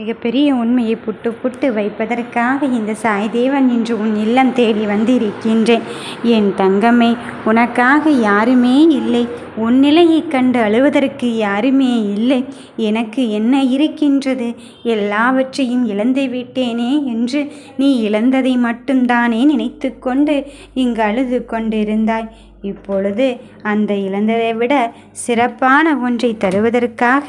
மிகப்பெரிய உண்மையை புட்டு புட்டு வைப்பதற்காக இந்த சாய்தேவன் இன்று உன் இல்லம் தேடி வந்திருக்கின்றேன். என் தங்கமே உனக்காக யாருமே இல்லை. உன் நிலையைக் கண்டு அழுவதற்கு யாருமே இல்லை. எனக்கு என்ன இருக்கின்றது? எல்லாவற்றையும் இழந்து விட்டேனே என்று நீ இழந்ததை மட்டும்தானே நினைத்து கொண்டு இங்கு அழுது கொண்டிருந்தாய். இப்பொழுது அந்த இழந்ததை விட சிறப்பான ஒன்றை தருவதற்காக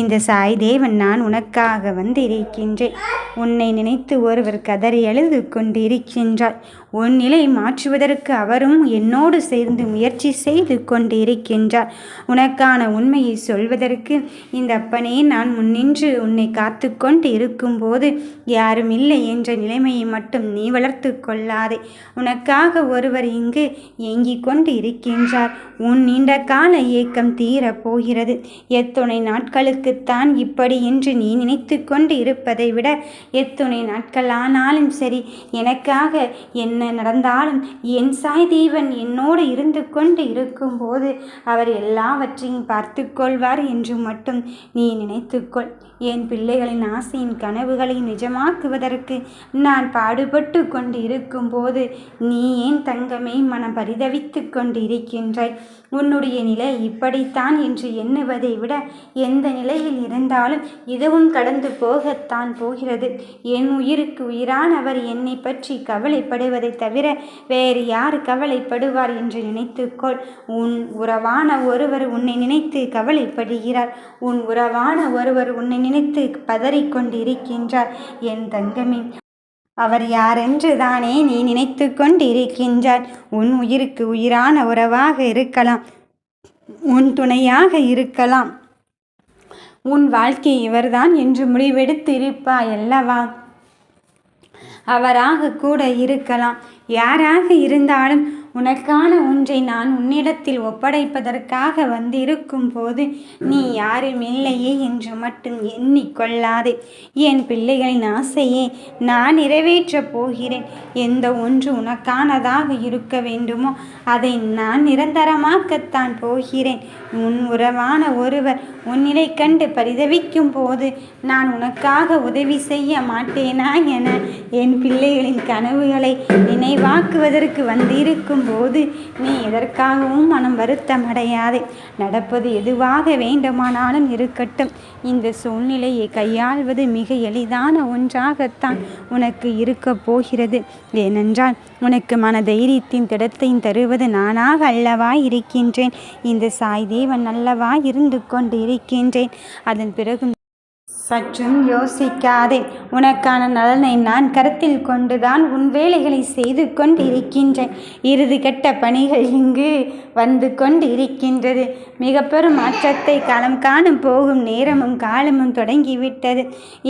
இந்த சாய்தேவன் நான் உனக்காக வந்திருக்கின்றேன். உன்னை நினைத்து ஒருவர் கதறி எழுது கொண்டிருக்கின்றார். உன் நிலை மாற்றுவதற்கு அவரும் என்னோடு சேர்ந்து முயற்சி செய்து கொண்டிருக்கின்றார். உனக்கான உண்மையை சொல்வதற்கு இந்த அப்பனே நான் முன்னின்று உன்னை காத்து கொண்டு இருக்கும்போது யாரும் இல்லை என்ற நிலைமையை மட்டும் நீ வளர்த்து கொள்ளாதே. உனக்காக ஒருவர் இங்கு ஏங்கிக் கொண்டு இருக்கின்றார். உன் நீண்ட கால ஏக்கம் தீரப் போகிறது. எத்துணை நாட்களுக்குத்தான் இப்படி என்று நீ நினைத்து கொண்டு இருப்பதை விட எத்துணை நாட்கள் ஆனாலும் சரி எனக்காக என் என்ன நடந்தாலும் என் சாய் தேவன் என்னோடு இருந்து கொண்டு இருக்கும்போது அவர் எல்லாவற்றையும் பார்த்து கொள்வார் என்று மட்டும் நீ நினைத்துக்கொள். என் பிள்ளைகளின் ஆசையின் கனவுகளை நிஜமாக்குவதற்கு நான் பாடுபட்டு கொண்டு இருக்கும்போது நீ ஏன் தங்கமே மனம் பரிதவித்து கொண்டு இருக்கின்றாய் உன்னுடைய நிலை இப்படித்தான் என்று எண்ணுவதை விட எந்த நிலையில் இருந்தாலும் இதுவும் கடந்து போகத்தான் போகிறது. என் உயிருக்கு உயிரானவர் என்னை பற்றி கவலைப்படுவதை தவிர வேறு யார் கவலைப்படுவார் என்று நினைத்துக்கொள். உன் உறவான ஒருவர் உன்னை நினைத்து கவலைப்படுகிறார். உன் உறவான ஒருவர் உன்னை நினைத்து பதறிக்கொண்டிருக்கின்றார். என் தங்கமே அவர் யாரென்று தானே நீ நினைத்து கொண்டிருக்கின்றார் உன் உயிருக்கு உயிரான உறவாக இருக்கலாம். உன் துணையாக இருக்கலாம். உன் வாழ்க்கை இவர்தான் என்று முடிவெடுத்து இருப்பாய் அல்லவா அவராக கூட இருக்கலாம். யாராக இருந்தாலும் உனக்கான ஒன்றை நான் உன்னிடத்தில் ஒப்படைப்பதற்காக வந்திருக்கும் போது நீ யாரும் இல்லையே என்று மட்டும் எண்ணிக்கொள்ளாதே. என் பிள்ளைகளின் ஆசையே நான் நிறைவேற்றப் போகிறேன். எந்த ஒன்று உனக்கானதாக இருக்க வேண்டுமோ அதை நான் நிரந்தரமாக்கத்தான் போகிறேன். உன் உறவான ஒருவர் உன்னிலை கண்டு பரிதவிக்கும் போது நான் உனக்காக உதவி செய்ய மாட்டேனா என என் பிள்ளைகளின் கனவுகளை நினைவாக்குவதற்கு வந்திருக்கும் போது நீ எதற்காகவும் மனம் வருத்தமடையாதே. நடப்பது எதுவாக வேண்டுமானாலும் இருக்கட்டும். இந்த சூழ்நிலையை கையாள்வது மிக எளிதான ஒன்றாகத்தான் உனக்கு இருக்க போகிறது. ஏனென்றால் உனக்கு மன தைரியத்தின் திடத்தையும் தருவது நானாக அல்லவா இருக்கின்றேன்? இந்த சாய் தேவன் அல்லவா இருந்து கொண்டு இருக்கின்றேன் அதன் பிறகு சற்றும் யோசிக்காதே. உனக்கான நலனை நான் கருத்தில் கொண்டுதான் உன் வேலைகளை செய்து கொண்டு இருக்கின்றேன் இறுதி கட்ட பணிகள் இங்கு வந்து கொண்டு இருக்கின்றது மிக பெரும் மாற்றத்தை காலம் காணும் போகும் நேரமும் காலமும் தொடங்கிவிட்டது.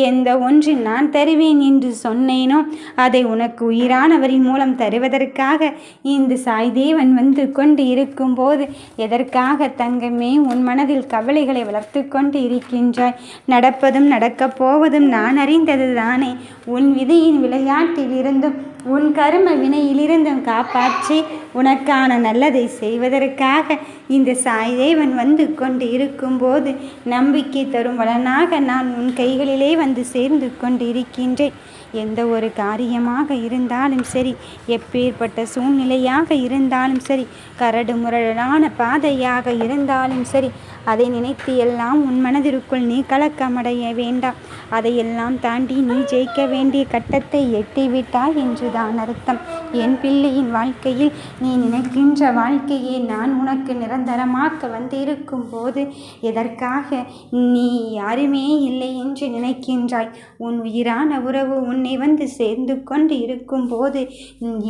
எந்த ஒன்று நான் தருவேன் என்று சொன்னேனோ அதை உனக்கு உயிரானவரின் மூலம் தருவதற்காக இந்த சாய்தேவன் வந்து கொண்டு இருக்கும்போது எதற்காக தங்கமே உன் மனதில் கவலைகளை வளர்த்து கொண்டு இருக்கின்றாய் நடப்பதும் நடக்கப் போவதும் நான் அறிந்தது தானே. உன் விதியின் விளையாட்டிலிருந்தும் உன் கரும வினையிலிருந்தும் காப்பாற்றி உனக்கான நல்லதை செய்வதற்காக இந்த சாய்தேவன் வந்து கொண்டு இருக்கும்போது நம்பிக்கை தரும் வளனாக நான் உன் கைகளிலே வந்து சேர்ந்து கொண்டு இருக்கின்றேன் எந்த ஒரு காரியமாக இருந்தாலும் சரி எப்பேற்பட்ட சூழ்நிலையாக இருந்தாலும் சரி கரடு முரடான பாதையாக இருந்தாலும் சரி அதை நினைத்து எல்லாம் உன் மனதிற்குள் நீ கலக்கமடைய வேண்டாம். அதையெல்லாம் தாண்டி நீ ஜெயிக்க வேண்டிய கட்டத்தை எட்டிவிட்டாய் என்றுதான் அர்த்தம். என் பிள்ளையின் வாழ்க்கையில் நீ நினைக்கின்ற வாழ்க்கையை நான் உனக்கு நிரந்தரமாக்க வந்திருக்கும் போது எதற்காக நீ யாருமே இல்லை என்று நினைக்கின்றாய்? உன் உயிரான உறவு உன்னை வந்து சேர்ந்து கொண்டு இருக்கும் போது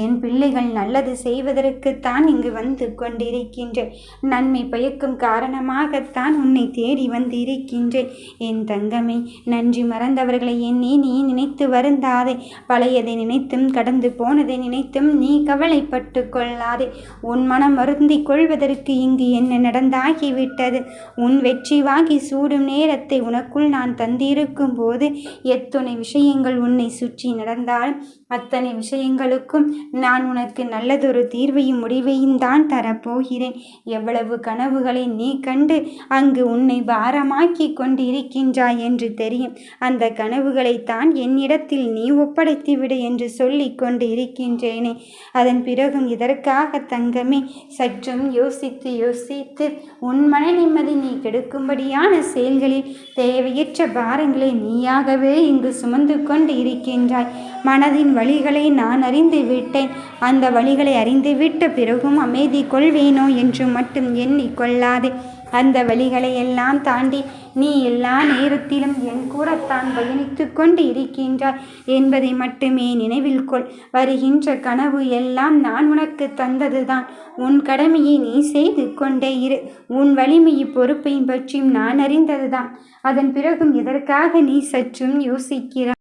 என் பிள்ளைகள் நல்லது செய்வதற்குத்தான் இங்கு வந்து கொண்டிருக்கின்றேன் நன்மை பயக்கும் காரணமாக காரணமாகத்தான் உன்னை தேடி வந்திருக்கின்றேன் என் தங்கமே நன்றி மறந்தவர்களை எண்ணி நீ நினைத்து வருந்தாதே. பழையதை நினைத்தும் கடந்து போனதை நினைத்தும் நீ கவலைப்பட்டு கொள்ளாதே. உன் மனம் வருந்திக் கொள்வதற்கு இங்கு என்ன நடந்தாகிவிட்டது? உன் வெற்றி வாங்கி சூடும் நேரத்தை உனக்குள் நான் தந்திருக்கும் போது எத்துணை விஷயங்கள் உன்னை சுற்றி நடந்தாலும் அத்தனை விஷயங்களுக்கும் நான் உனக்கு நல்லதொரு தீர்வையும் முடிவையும் தான் தரப்போகிறேன். எவ்வளவு கனவுகளை நீ கண்டு அங்கு உன்னை பாரமாக்கி கொண்டு இருக்கின்றாய் என்று தெரியும். அந்த கனவுகளைத்தான் என்னிடத்தில் நீ ஒப்படைத்து விடு என்று சொல்லி கொண்டு இருக்கின்றேனே அதன் பிறகும் இதற்காக தங்கமே சற்றும் யோசித்து யோசித்து உன் மன நிம்மதி நீ கெடுக்கும்படியான செயல்களில் தேவையற்ற பாரங்களை நீயாகவே இங்கு சுமந்து கொண்டு இருக்கின்றாய். மனதின் வழிகளை நான் அறிந்து விட்டேன் அந்த வழிகளை அறிந்துவிட்ட பிறகும் அமைதி கொள்வேனோ என்று மட்டும் எண்ணிக்கொள்ளாதே அந்த வழிகளை எல்லாம் தாண்டி நீ எல்லா நேரத்திலும் என் கூடத்தான் பயணித்து கொண்டு இருக்கின்றாய் என்பதை மட்டுமே நினைவில் கொள். வருகின்ற கனவு எல்லாம் நான் உனக்கு தந்ததுதான். உன் கடமையை நீ செய்து கொண்டே இரு. உன் வலிமையை பொறுப்பையும் பற்றியும் நான் அறிந்ததுதான். அதன் பிறகும் எதற்காக நீ சற்றும் யோசிக்கிறாய்?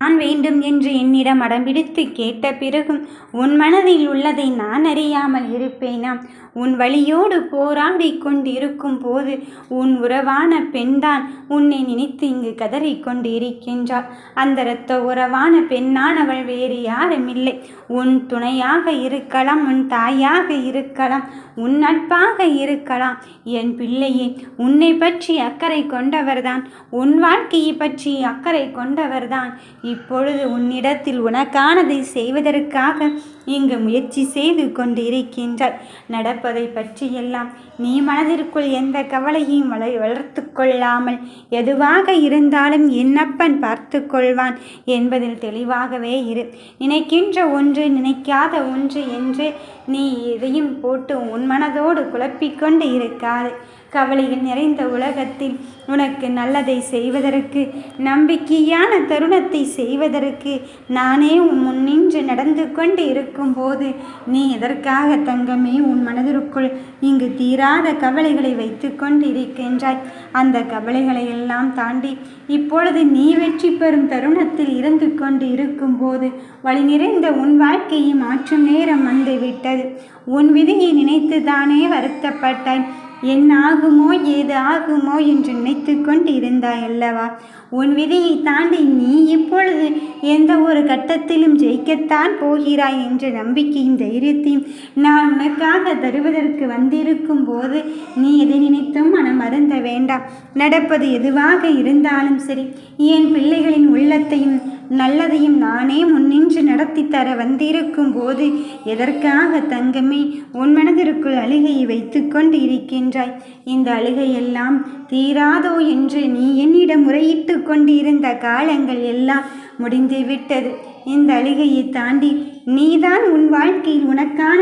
நான் வேண்டும் என்று என்னிடம் அடம்பிடித்து கேட்ட பிறகும் உன் மனதில் உள்ளதை நான் அறியாமல் இருப்பேனா உன் வழியோடு போராடி கொண்டிருக்கும் போது உன் உறவான பெண்தான் உன்னை நினைத்து இங்கு கதறிக்கொண்டு இருக்கின்றாள் அந்த இரத்த உறவான பெண்ணானவள் வேறு யாரும் இல்லை உன் துணையாக இருக்கலாம் உன் தாயாக இருக்கலாம் உன் நட்பாக இருக்கலாம். என் பிள்ளையே உன்னை பற்றி அக்கறை கொண்டவர்தான் உன் வாழ்க்கையை பற்றி அக்கறை கொண்டவர்தான். இப்பொழுது உன்னிடத்தில் உனக்கானதை செய்வதற்காக இங்கு முயற்சி செய்து கொண்டு இருக்கின்றாய் நடப்பதை பற்றியெல்லாம் நீ மனதிற்குள் எந்த கவலையும் வளை வளர்த்து கொள்ளாமல் எதுவாக இருந்தாலும் என்னப்பன் பார்த்து கொள்வான் என்பதில் தெளிவாகவே இரு. நினைக்கின்ற ஒன்று நினைக்காத ஒன்று என்று நீ எதையும் போட்டு உன் மனதோடு குழப்பிக்கொண்டு இருக்காது. கவலைகள் நிறைந்த உலகத்தில் உனக்கு நல்லதை செய்வதற்கு நம்பிக்கையான தருணத்தை செய்வதற்கு நானே உன் முன்னின்று நடந்து கொண்டு இருக்கும்போது நீ எதற்காக தங்கமே உன் மனதிற்குள் இங்கு தீராத கவலைகளை வைத்து கொண்டு இருக்கின்றாய் அந்த கவலைகளை எல்லாம் தாண்டி இப்பொழுது நீ வெற்றி பெறும் தருணத்தில் இருந்து கொண்டு இருக்கும்போது வழி நிறைந்த உன் வாழ்க்கையை மாற்றும் நேரம் வந்து விட்டது உன் விதியை நினைத்து தானே வருத்தப்பட்டாய். என்ன ஆகுமோ ஏது ஆகுமோ என்று நினைத்து கொண்டு இருந்தாய் அல்லவா? உன் விதியை தாண்டி நீ இப்பொழுது எந்த ஒரு கட்டத்திலும் ஜெயிக்கத்தான் போகிறாய் என்ற நம்பிக்கையும் தைரியத்தையும் நான் உனக்காக தருவதற்கு வந்திருக்கும் போது நீ எதை நினைத்தும் மனம் அருந்த வேண்டாம். நடப்பது எதுவாக இருந்தாலும் சரி என் பிள்ளைகளின் உள்ளத்தையும் நல்லதையும் நானே முன்னின்று நடத்தி தர வந்திருக்கும் போது எதற்காக தங்கமே உன் மனதிற்குள் அழுகையை வைத்து கொண்டு இருக்கின்றாய் இந்த அழுகையெல்லாம் தீராதோ என்று நீ என்னிடம் முறையிட்டு கொண்டிருந்த காலங்கள் எல்லாம் முடிந்துவிட்டது. இந்த அழுகையை தாண்டி நீதான் உன் வாழ்க்கையில் உனக்கான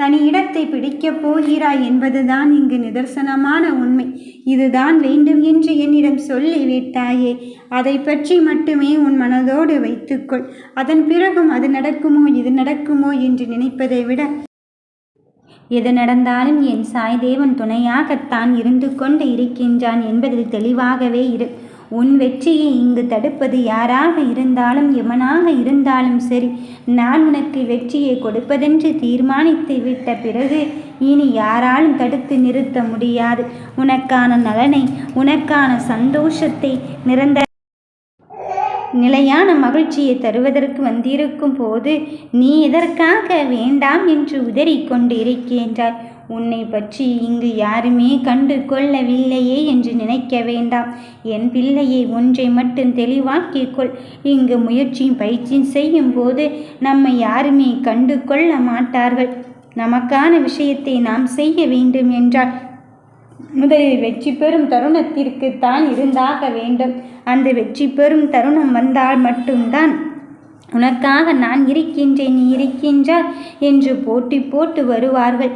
தனி இடத்தை பிடிக்கப் போகிறாய் என்பதுதான் இங்கு நிதர்சனமான உண்மை. இதுதான் வேண்டும் என்று என்னிடம் சொல்லிவிட்டாயே. அதை பற்றி மட்டுமே உன் மனதோடு வைத்துக்கொள். அதன் பிறகும் அது நடக்குமோ இது நடக்குமோ என்று நினைப்பதை விட எது நடந்தாலும் என் சாய்தேவன் துணையாகத்தான் இருந்து கொண்டு இருக்கின்றான் என்பதில் தெளிவாகவே இரு. உன் வெற்றியை இங்கு தடுப்பது யாராக இருந்தாலும் எவனாக இருந்தாலும் சரி நான் உனக்கு வெற்றியை கொடுப்பதென்று தீர்மானித்து விட்ட பிறகு இனி யாராலும் தடுத்து நிறுத்த முடியாது. உனக்கான நலனை உனக்கான சந்தோஷத்தை நிரந்தர நிலையான மகிழ்ச்சியை தருவதற்கு வந்திருக்கும் போது நீ எதற்காக வேண்டாம் என்று உதறி கொண்டு இருக்கின்றாய் உன்னை பற்றி இங்கு யாருமே கண்டு கொள்ளவில்லையே என்று நினைக்க வேண்டாம். என் பிள்ளையை ஒன்றை மட்டும் தெளிவாக்கிக்கொள் இங்கு முயற்சியும் பயிற்சியும் செய்யும் போது நம்மை யாருமே கண்டு கொள்ள மாட்டார்கள். நமக்கான விஷயத்தை நாம் செய்ய வேண்டும் என்றால் முதலில் வெற்றி பெறும் தருணத்திற்கு தான் இருந்தாக வேண்டும். அந்த வெற்றி பெறும் தருணம் வந்தால் மட்டும்தான் உனக்காக நான் இருக்கின்றேன் நீ இருக்கின்றாய் என்று போட்டி போட்டு வருவார்கள்.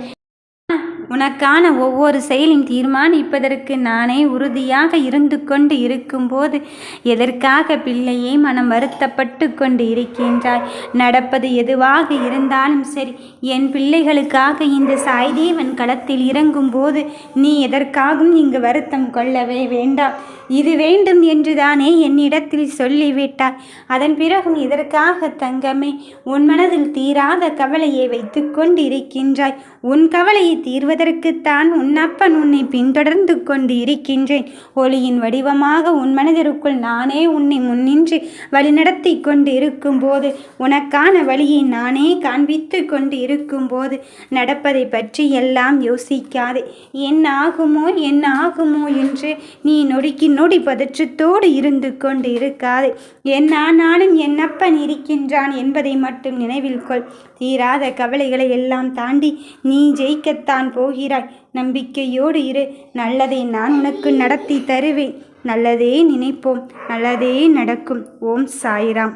உனக்கான ஒவ்வொரு செயலின் தீர்மானிப்பதற்கு நானே உறுதியாக இருந்து கொண்டு இருக்கும்போது எதற்காக பிள்ளையே மனம் வருத்தப்பட்டு கொண்டு இருக்கின்றாய்? நடப்பது எதுவாக இருந்தாலும் சரி என் பிள்ளைகளுக்காக இந்த சாய்தேவன் களத்தில் இறங்கும் போது நீ எதற்காகவும் இங்கு வருத்தம் கொள்ளவே வேண்டாம். இது வேண்டும் என்றுதானே என்னிடத்தில் சொல்லிவிட்டாய். அதன் பிறகும் இதற்காக தங்கமே உன் மனதில் தீராத கவலையை வைத்து கொண்டிருக்கின்றாய். உன் கவலையை தீர்வதற்குத்தான் உன் அப்பன் உன்னை பின்தொடர்ந்து கொண்டு இருக்கின்றேன் ஒளியின் வடிவமாக உன் மனதிற்குள் நானே உன்னை முன்னின்று வழிநடத்தி கொண்டு இருக்கும்போது உனக்கான வழியை நானே காண்பித்து கொண்டு இருக்கும்போது நடப்பதை பற்றி எல்லாம் யோசிக்காதே. என்ன ஆகுமோ என்ன ஆகுமோ என்று நீ நொடிக்கு நொடி பதற்றத்தோடு இருந்து கொண்டு இருக்காது என் ஆனாலும் என் அப்பன் இருக்கின்றான் என்பதை மட்டும் நினைவில் கொள். தீராத கவலைகளை எல்லாம் தாண்டி நீ ஜெயிக்கத்தான் போகிறாய். நம்பிக்கையோடு இரு. நல்லதை நான் உனக்கு நடத்தி தருவேன். நல்லதே நினைப்போம். நல்லதே நடக்கும். ஓம் சாய்ராம்.